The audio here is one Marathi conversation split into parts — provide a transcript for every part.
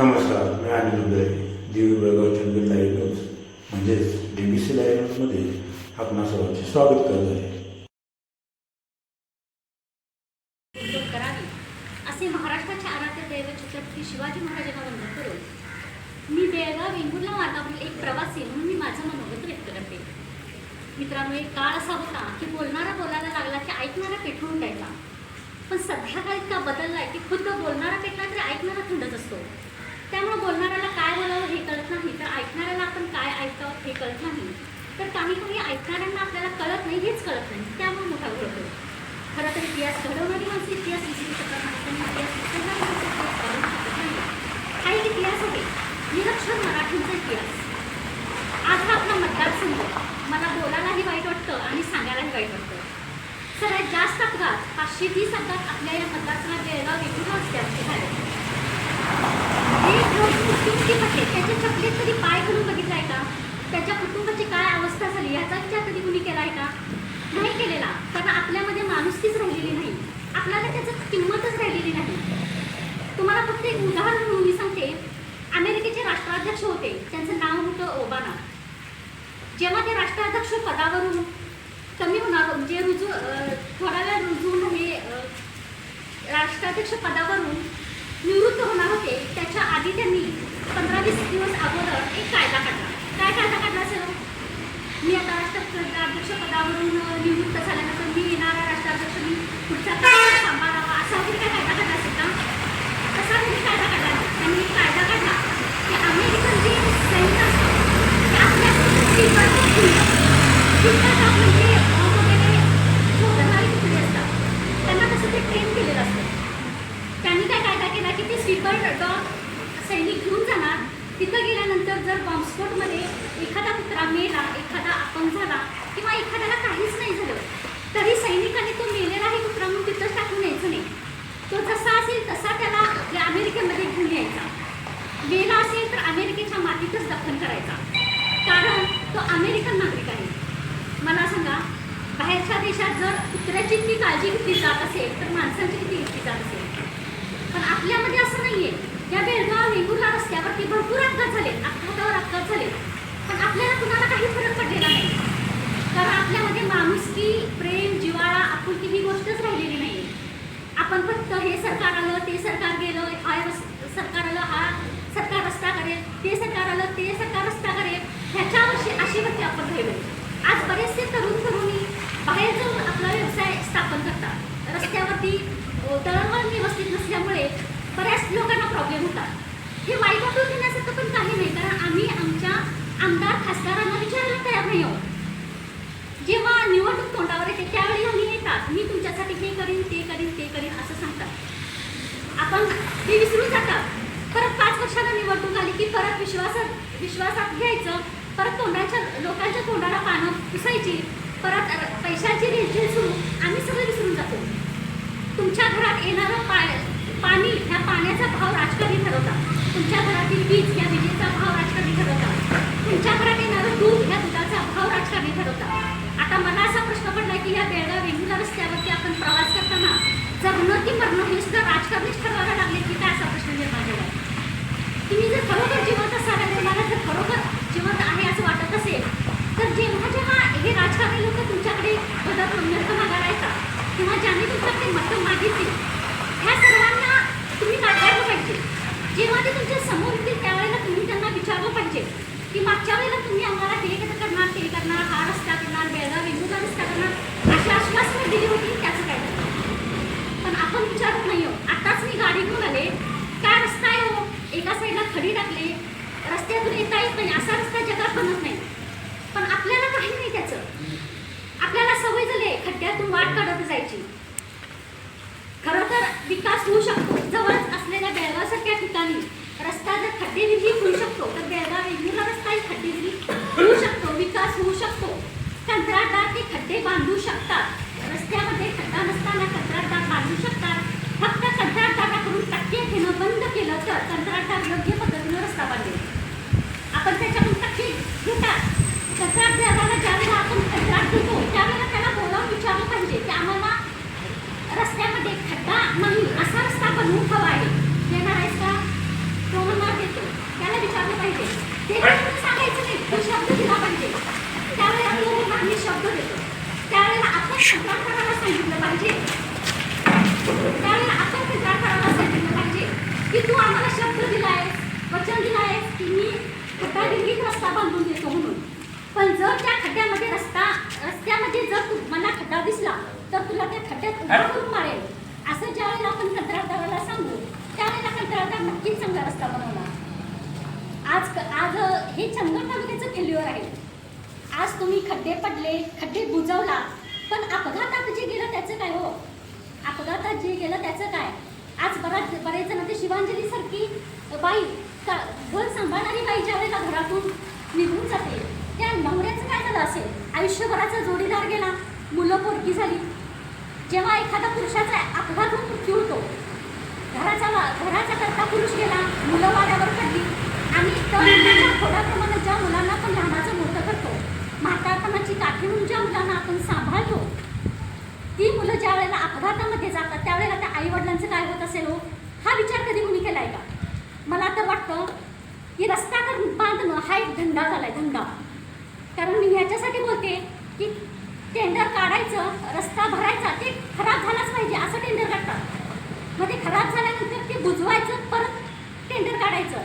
नमस्कार मी अनिल उदय देवी बेळगाव चंदीर लाईव्ह न्यूज म्हणजेच डी बी सी लाईव्ह न्यूजमध्ये आपणा सर्वांचे स्वागत करत आहे. उद्योग असे महाराष्ट्राचे आराध्य दैव छत्रपती शिवाजी महाराजांना वंदन करून मी बेळगाव वेंगुर्ला मार्गावरील एक प्रवासी म्हणून मी माझं मनोगत व्यक्त करते. मित्रांनो एक काळ असा होता की बोलणारा बोलायला लागला की ऐकणारा पेटवून द्यायचा. पण सध्या काळ इतका बदललाय की खुद्द बोलणारा पेटला तरी ऐकणारा थंडच असतो. त्यामुळे बोलणाऱ्याला काय बोलावं हे कळत नाही. तर ऐकणाऱ्याला आपण काय ऐकावं हे कळत नाही. तर काही काही ऐकणाऱ्यांना आपल्याला कळत नाही हेच कळत नाही. त्यामुळे मोठा घोळ होतो. खरं तर इतिहास घडवणारी माणसं इतिहास विसरू शकत नाही पण इतिहास विसरणारी माणसं इतिहास घडवू शकत नाही हा एक इतिहास आहे. निरक्षर मराठींचा इतिहास. आज हा आपला मतदारसंघ. मला बोलायलाही वाईट वाटतं आणि सांगायलाही वाईट वाटतं. सगळ्यात जास्त अपघात पाचशे तीस अपघात आपल्या या मतदारसंघात बेळगाव वेगवेगळ्या असल्याचे झाले. एक रोज त्याच्या चपलेत कधी पाय घालून बघितलाय का? त्याच्या कुटुंबाची काय अवस्था झाली याचा विचार कधी कुणी केलाय का? नाही केलेला. कारण आपल्यामध्ये माणुसकीच राहिलेली नाही. आपल्याला त्याचं किंमतच राहिलेली नाही. तुम्हाला फक्त एक उदाहरण म्हणून मी सांगते. अमेरिकेचे राष्ट्राध्यक्ष होते. त्यांचं नाव होतं ओबामा. जेव्हा ते राष्ट्राध्यक्ष पदावरून कमी होणार म्हणजे रुजू थोडा वेळ रुजून हे राष्ट्राध्यक्ष पदावरून निवृत्त होणार होते आधी त्यांनी पंधरा वीस दिवस अगोदर एक कायदा काढला काय कायदा काढला सर मी आता राष्ट्राध्यक्ष पदावरून निवृत्त झाल्यानंतर मी येणारा राष्ट्राध्यक्ष मी पुढचा काळ सांभाळावा असा वगैरे काय कायदा काढला असेल का तसा त्यांनी कायदा काढला त्यांनी कायदा काढला की अमेरिकन जे सैनिक असतात ते आपल्या म्हणजे वगैरे शोधणारी तुकडी असतात. त्यांना तसं ते ट्रेन केलेलं असतं. त्यांनी काय कायदा केला की ते स्लीपर डॉग सैनिक घेऊन जाणार. तिथं गेल्यानंतर जर बॉम्बस्फोटमध्ये एखादा कुत्रा मेला एखादा अपंग झाला किंवा एखाद्याला काहीच नाही झालं तरी सैनिकाने तो मेलेलाही कुत्रा म्हणून तिथं टाकून यायचं नाही. तो जसा असेल तसा त्याला आपल्या अमेरिकेमध्ये घेऊन यायचा. मेला असेल तर अमेरिकेच्या मातीतच दफन करायचा. कारण तो अमेरिकन नागरिक आहे. मला सांगा बाहेरच्या देशात जर कुत्र्याची इतकी काळजी घेतली जात असेल तर माणसांची किती घेतली जात असेल? पण आपल्यामध्ये असं नाही आहे या बेळगाव वेंगुर्ला रस्त्यावरती भरपूर अपघात झाले. अपघातावर अपघात झाले. पण आपल्याला कुणाला काही फरक पडलेला नाही. कारण आपल्यामध्ये माणुसकी प्रेम जिव्हाळा आपुलकी ही गोष्टच राहिलेली नाही आपण फक्त हे सरकार आलं ते सरकार गेलं हा रस- सरकार आलं हा सरकार रस्ता करेल ते सरकार आलं ते सरकार रस्ता करेल ह्याच्यावर आशेवरती आपण राहिलो आज बरेचसे तरुण तरुणी बाहेर जाऊन आपला व्यवसाय स्थापन करतात रस्त्यावरती अ, दळणवळण व्यवस्थित नसल्यामुळे बऱ्याच लोकांना प्रॉब्लेम होतात हे वाईट वाटून घेण्यासारखं पण काही नाही कारण आम्ही आमच्या आमदार खासदारांना विचारायला तयार नाही आहोत जेव्हा निवडणूक तोंडावर येते त्यावेळी आम्ही येतात. मी तुमच्यासाठी हे करीन ते करीन ते करीन असं सांगतात. आपण ते विसरून जातात. परत पाच वर्षाला निवडणूक आली की परत विश्वासात विश्वासात घ्यायचं. परत तोंडाच्या लोकांच्या तोंडाला पानं पुसायची. परत पैशाची रेलचेल सुरू. आम्ही सगळं विसरून जातो. तुमच्या घरात येणारं पा पाणी ह्या पाण्याचा भाव राजकारणी ठरवतात. तुमच्या घरातील वीज ह्या विजेचा भाव राजकारणी ठरवतात. तुमच्याकडे घरात येणारं दूध ह्या दुधाचा भाव राजकारणी ठरवतात आता मला असा प्रश्न पडला की या बेळगाव वेंगुला रस्त्यावरती आपण प्रवास करताना जगणं की मरणं हे सुद्धा राजकारणीच ठरवायला लागले की काय असा प्रश्न निर्माण झाला? तुम्ही जर खरोखर जिवंत असाल आणि मला जर खरोखर जिवंत आहे असं वाटत असेल तर जेव्हा जेव्हा हे राजकारणी लोक तुमच्याकडे मदत मत मागायला येतात किंवा ज्यांनी तुमच्याकडे मतं मागितली ह्या सर्वांना तुम्ही नाकारलं पाहिजे. जेव्हा ते तुमच्यासमोर येतील त्यावेळेला तुम्ही त्यांना विचारलं पाहिजे. की मागच्या वेळेला तुम्ही आम्हाला हे कसं करणार ते करणार हा रस्ता करणार बेळगाव वेगवेगळा रस्ता करणार अशी आश्वासनं दिली होती त्याचं काय पण आपण विचारत नाही हो आताच मी गाडी घेऊन आले. काय रस्ता आहे हो? एका साईडला खडी टाकले. रस्त्यातून येता येत नाही. असा रस्ता जगात बनत नाही. पण आपल्याला काही नाही त्याचं. आपल्याला सवय झाली खड्ड्यातून वाट काढत जायची. खरं तर विकास होऊ शकतो. जवळच असलेल्या बेळगाव ठिकाणी रस्ता जर खड्डेविरही होऊ शकतो तर बेळगाव वेगवेगळा रस्ताही खड्डेविरी होऊ शकतो विकास होऊ शकतो कंत्राटदार ते खड्डे बांधू शकतात रस्त्यामध्ये खड्डा नसताना कंत्राटदार बांधू शकतात फक्त कंत्राटदाराकडून टक्के घेणं बंद केलं तर कंत्राटदार योग्य पद्धतीनं रस्ता बांधेल आपण त्याच्याकडून टक्के घेतात कंत्राटदाराला ज्यावेळेला आपण कंत्राट देतो त्यावेळेला त्याला बोलावून विचारलं पाहिजे की आम्हाला रस्त्यामध्ये खड्डा नाही असा रस्ता बनवून हवा आहे. येणार आहेस का? तो म्हणणार ते काय तुम्ही सांगायचं नाही पण शब्द दिला पाहिजे. त्यावेळेला तो आम्ही शब्द देतो. त्यावेळेला आपण करायला सांगितलं पाहिजे. त्यावेळेला आपण करायला सांगितलं पाहिजे की तू आम्हाला शब्द दिलाय वचन दिलाय की मी खड्डा डिंगीत रस्ता बांधून देतो म्हणून पण जर त्या खड्ड्यामध्ये रस्ता रस्त्यामध्ये जर तू मला खड्डा दिसला तर तुला त्या खड्ड्यात उभा करून मारेल. असं ज्यावेळेला आपण कंत्राटदाराला सांगू त्यावेळेला कंत्राटदार नक्कीच चांगला रस्ता बनवला आज आज हे चंदगड तालुक्याचं फेल्युअर आहे. आज तुम्ही खड्डे पडले खड्डे बुजवला पण अपघातात जे गेलं त्याचं काय हो? अपघातात जे गेलं त्याचं काय? आज बराच बरेच जण ते शिवांजलीसारखी बाई का घर सांभाळणारी बाई ज्या वेळेला घरातून निघून जाते त्या नवऱ्याचं काय झालं असेल? आयुष्यभराचा जोडीदार गेला मुलं पोरकी झाली जेव्हा एखादा पुरुषाचा अपघात होऊन मृत्यू होतो घराचा घराचा करता पुरुष गेला मुलं वाड्यावर पडली आणि थोड्या प्रमाणात ज्या मुलांना आपण लहानाचं मोठं करतो म्हातारपणाची काठी म्हणून ज्या मुलांना आपण सांभाळतो ती मुलं ज्या वेळेला अपघातामध्ये जातात त्यावेळेला त्या आईवडिलांचं काय होत असेल हो? हा विचार कधी कुणी केलाय का? मला तर वाटतं की रस्ता तर बांधणं हा एक धंदा झाला आहे धंदा. कारण मी ह्याच्यासाठी बोलते की टेंडर काढायचं रस्ता भरायचा ते खराब झालाच पाहिजे असं टेंडर काढतात मग ते खराब झाल्यानंतर ते बुजवायचं परत टेंडर काढायचं.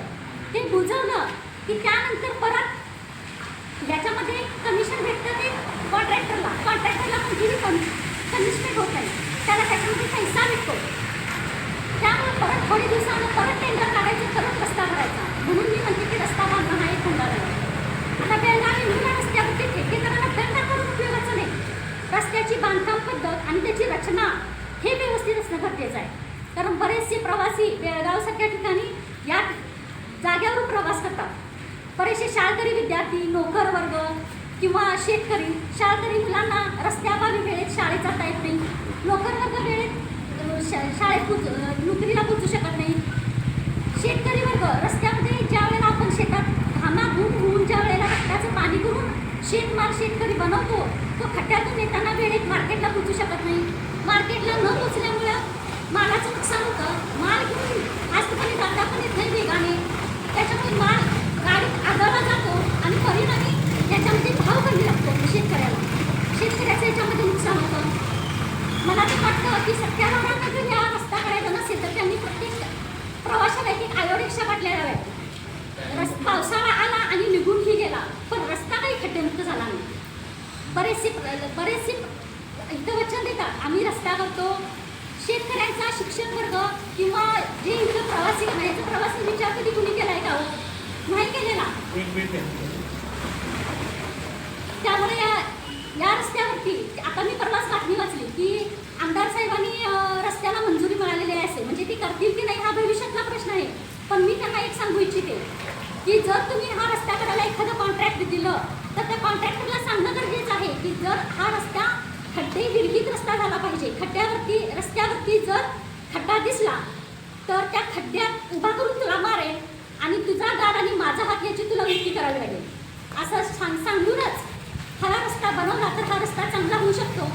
ते बुजवलं की त्यानंतर परत ज्याच्यामध्ये कमिशन भेटतं ते कॉन्ट्रॅक्टरला कॉन्ट्रॅक्टरला कुठलीही कमिशमेंट होत नाही त्याला त्याच्यामध्ये पैसा भेटतो त्यामुळे परत थोडे दिवसानं परत टेंडर काढायचं परत रस्ता भरायचा म्हणून मी म्हणते की रस्ता बांधणं हा एक धंदा झाला आता बेळगावी निघून रस्त्यावरती ठेकेदाराला दंड करून उपयोगाचं नाही रस्त्याची बांधकाम पद्धत आणि त्याची रचना हे व्यवस्थित असणं गरजेचं आहे कारण बरेचसे प्रवासी बेळगावसारख्या ठिकाणी या जाग्यावरून प्रवास करतात. बरेचसे शाळकरी विद्यार्थी नोकर वर्ग किंवा शेतकरी शाळकरी मुलांना रस्त्याअभावी वेळेत शाळेत जाता येत नाही. नोकर वर्ग वेळेत शा- शाळेत पोच नोकरीला पोचू शकत नाही. शेतकरी वर्ग रस्त्यामध्ये ज्या वेळेला आपण शेतात घामाघूम होऊन ज्या वेळेला रस्त्याचं पाणी करून शेतमाल शेतकरी बनवतो तो खड्ड्यातून येताना वेळेत मार्केटला पोचू शकत नाही. मार्केटला न पोचल्यामुळं मालाचं नुकसान होतं. माल घेऊन आजपर्यंत दादा पण येत नाही वेगाने त्याच्यामुळे माल गाडीत आदळला जातो आणि परिणामी त्याच्यामध्ये भाव कमी लागतो शेतकऱ्याला. शेतकऱ्याचं याच्यामध्ये नुकसान होतं. मला तर वाटतं की सत्याग्रहांना जर या रस्ता करायचा नसेल तर त्यांनी प्रत्येक प्रवाशाला एक आयोरिक्षा वाटल्या जाव्यात रस पावसाळा आला आणि निघूनही गेला. पण रस्ता काही खड्डेमुक्त झाला नाही. बरेचसे बरेचसे इथं वचन देतात. आम्ही रस्ता करतो. शेतकऱ्यांचा शिक्षण वर्ग किंवा जे इथं प्रवासी याचा प्रवासी विचार कधी कुणी केलाय का हो? नाही केलेला? त्यामुळे या या रस्त्यावरती आता मी परवाच बातमी वाचली की आमदार साहेबांनी रस्त्याला मंजुरी मिळालेली आहे असे. म्हणजे ती करतील की नाही हा भविष्यातला प्रश्न आहे. पण मी त्यांना एक सांगू इच्छिते की जर तुम्ही हा रस्ता करायला एखादं कॉन्ट्रॅक्ट दिलं तर त्या कॉन्ट्रॅक्टरला सांगणं गरजेचं आहे की जर हा रस्ता खड्डे विरहित रस्ता झाला पाहिजे खड्ड्यावरती रस्त्यावरती जर खड्डा दिसला तर त्या खड्ड्यात उभा करून तुला मारेल आणि तुझा दाद आणि माझा हात याची तुला विक्री करावी लागेल. असं सांग सांगूनच हा रस्ता बनवला तर हा रस्ता चांगला होऊ शकतो.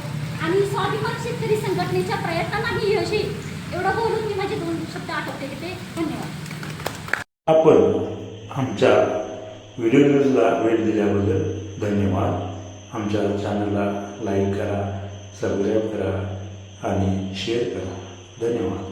आणि स्वाभिमान शेतकरी संघटनेच्या प्रयत्नांनाही यश येईल. एवढं बोलून मी माझे दोन शब्द आठवते तिथे धन्यवाद. आपण आमच्या व्हिडिओ न्यूजला वेळ दिल्याबद्दल धन्यवाद. आमच्या चॅनलला लाईक करा सबस्क्राईब करा आणि शेअर करा. धन्यवाद.